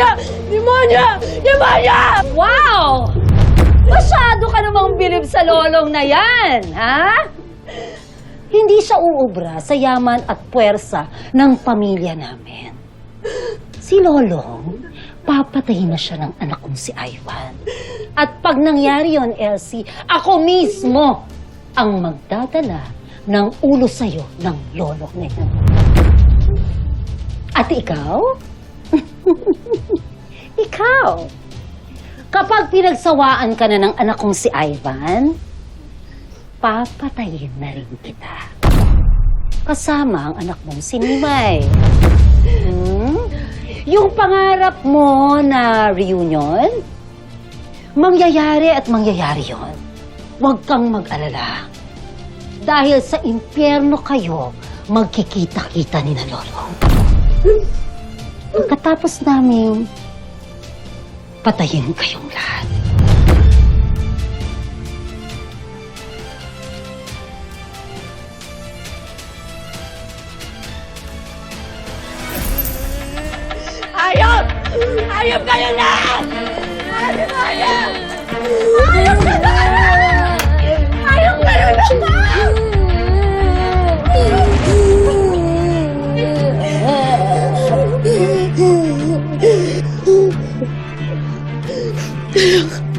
Demonya! Demonya! Demonya! Wow! Masyado ka namang bilib sa lolong na yan, ha? Hindi siya uubra sa yaman at puwersa ng pamilya namin. Si Lolong, papatayin na siya ng anak kong si Ivan. At pag nangyari yon, Elsie, ako mismo ang magdadala ng ulo sa'yo ng lolo na yan. At ikaw? ikaw? Kapag pinagsawaan ka na ng anak kong si Ivan, papatayin na rin kita. Kasama ang anak mong si Mimay. Hmm? Yung pangarap mo na reunion, mangyayari at mangyayari yon. Huwag kang mag-alala. Dahil sa impyerno kayo, magkikita-kita ni na Lolo. Pagkatapos namin patayin kayong lahat. Ayop! Ayop kayo lahat! Ayop! Ayop! Ayop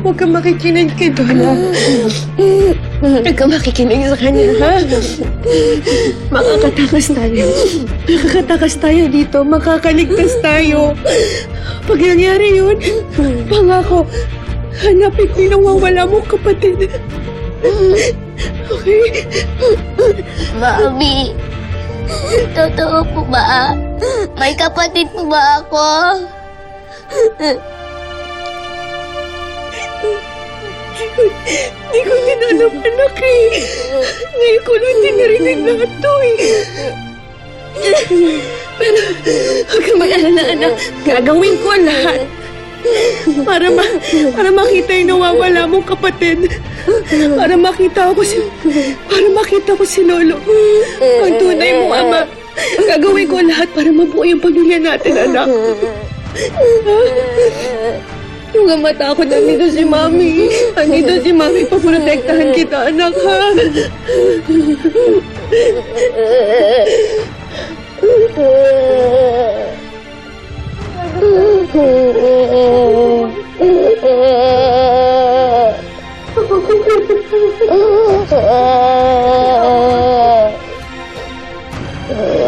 Huwag kang makikinig kay Donna. Huwag kang makikinig sa kanya, ha? Makakatakas tayo. Makakatakas tayo dito. Makakaligtas tayo. Pag nangyari yun, pangako, hanapin ko yung nawawala mong kapatid. Okay? Mami, totoo po ba? May kapatid po ba ako? Hindi ko din alam, anak eh. Ngayon ko lang din narinig lahat to eh. Pero, huwag kang mag-alala, anak. Gagawin ko ang lahat. Para ma para makita yung nawawala mong kapatid. Para makita ko si para makita ko si Lolo. Ang tunay mong ama. Gagawin ko lahat para mabuo yung pamilya natin, anak. Huwag kang matakot, andito si Mami. Andito si Mami, paprotektahan kita, anak, ha? Oh.